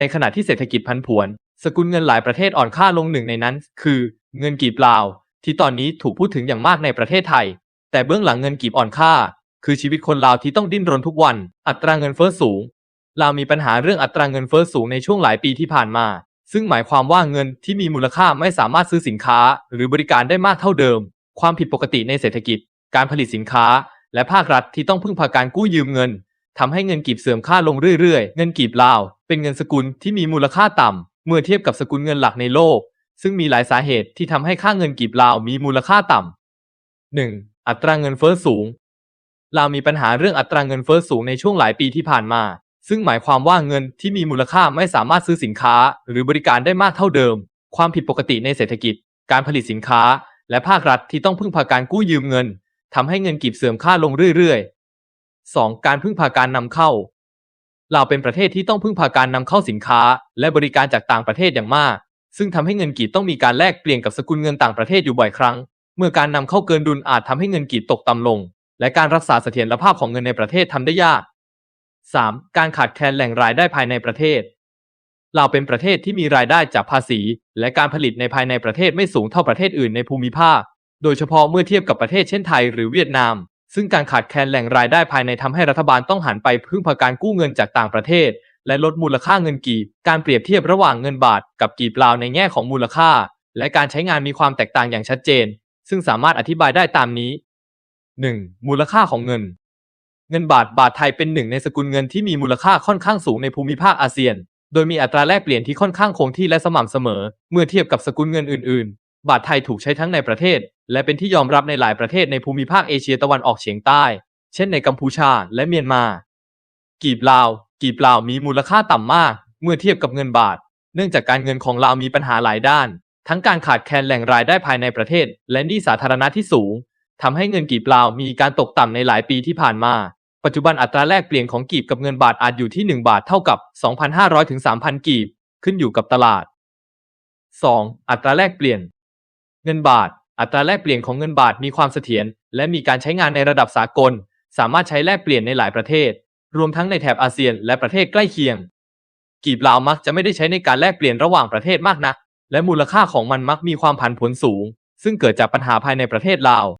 ในขณะที่เศรษฐกิจพันผวน สกุลเงินหลายประเทศอ่อนค่าลงหนึ่งในนั้น คือ เงินกีบลาว ที่ตอนนี้ถูกพูดถึงอย่างมากในประเทศไทย แต่เบื้องหลังเงินกีบอ่อนค่า คือชีวิตคนลาวที่ต้องดิ้นรนทุกวัน อัตราเงินเฟ้อสูง ลาวมีปัญหาเรื่องอัตราเงินเฟ้อสูงในช่วงหลายปีที่ผ่านมา ซึ่งหมายความว่าเงินที่มีมูลค่าไม่สามารถซื้อสินค้า หรือบริการได้มากเท่าเดิม ความผิดปกติในเศรษฐกิจ การผลิตสินค้า และภาครัฐที่ต้องพึ่งพาการกู้ยืมเงิน ทำให้เงินกีบเสื่อมค่าลงเรื่อยๆ เงินกีบลาว เป็นเงินสกุลที่มีมูลค่าต่ำเมื่อเทียบกับสกุลเงินหลักในโลก ซึ่งมีหลายสาเหตุที่ทำให้ค่าเงินกีบลาวมีมูลค่าต่ำ 1. อัตราเงินเฟ้อสูง ลาวมีปัญหาเรื่องอัตราเงินเฟ้อสูงในช่วงหลายปีที่ผ่านมา ซึ่งหมายความว่าเงินที่มีมูลค่าไม่สามารถซื้อสินค้า หรือบริการได้มากเท่าเดิม ความผิดปกติในเศรษฐกิจ การผลิตสินค้า และภาครัฐที่ต้องพึ่งพาการกู้ยืมเงินทำให้เงินกีบเสื่อมค่าลงเรื่อยๆ 2. การพึ่งพาการนำเข้าลาวเป็นประเทศที่ต้องพึ่งพาการนำเข้าสินค้า และบริการจากต่างประเทศอย่างมาก ซึ่งทำให้เงินกีบต้องมีการแลกเปลี่ยนกับสกุลเงินต่างประเทศอยู่บ่อยครั้ง เมื่อการนำเข้าเกินดุลอาจทำให้เงินกีบตกต่ำลง และการรักษาเสถียรภาพของเงินในประเทศทำได้ยาก 3. การขาดแคลนแหล่งรายได้ภายในประเทศลาวเป็นประเทศที่มีรายได้จากภาษี และการผลิตในภายในประเทศไม่สูงเท่าประเทศอื่นในภูมิภาค โดยเฉพาะเมื่อเทียบกับประเทศเช่นไทยหรือเวียดนาม ซึ่งการขาดแคลนแหล่งรายได้ภายในทำให้รัฐบาลต้องหันไปพึ่งพาการกู้เงินจากต่างประเทศ และลดมูลค่าเงินกีบ การเปรียบเทียบระหว่างเงินบาทกับกีบลาวในแง่ของมูลค่า และการใช้งานมีความแตกต่างอย่างชัดเจน ซึ่งสามารถอธิบายได้ตามนี้ 1. มูลค่าของเงิน เงินบาทบาทไทยเป็นหนึ่งในสกุลเงินที่มีมูลค่าค่อนข้างสูงในภูมิภาคอาเซียน โดยมีอัตราแลกเปลี่ยนที่ค่อนข้างคงที่และสม่ำเสมอ เมื่อเทียบกับสกุลเงินอื่นๆ บาทไทยถูกใช้ทั้งในประเทศ และเป็นที่ยอมรับในหลายประเทศในภูมิภาคเอเชียตะวันออกเฉียงใต้ เช่นในกัมพูชาและเมียนมา กีบลาว กีบลาวมีมูลค่าต่ำมาก เมื่อเทียบกับเงินบาท เนื่องจากการเงินของลาวมีปัญหาหลายด้าน ทั้งการขาดแคลนแหล่งรายได้ภายในประเทศ และหนี้สาธารณะที่สูงทำให้เงินกีบลาวมีการตกต่ำในหลายปีที่ผ่านมา ปัจจุบันอัตราแลกเปลี่ยนของกีบกับเงินบาทอาจอยู่ที่ 1 บาทเท่ากับ 2,500ถึง3,000 กีบ ขึ้นอยู่กับตลาด 2. อัตราแลกเปลี่ยน เงินบาท อัตราแลกเปลี่ยนของเงินบาทมีความเสถียรและมีการใช้งานในระดับสากล สามารถใช้แลกเปลี่ยนในหลายประเทศ รวมทั้งในแถบอาเซียนและประเทศใกล้เคียง กีบลาวมักจะไม่ได้ใช้ในการแลกเปลี่ยนระหว่างประเทศมากนัก และมูลค่าของมันมักมีความผันผวนสูง ซึ่งเกิดจากปัญหาภายในประเทศลาว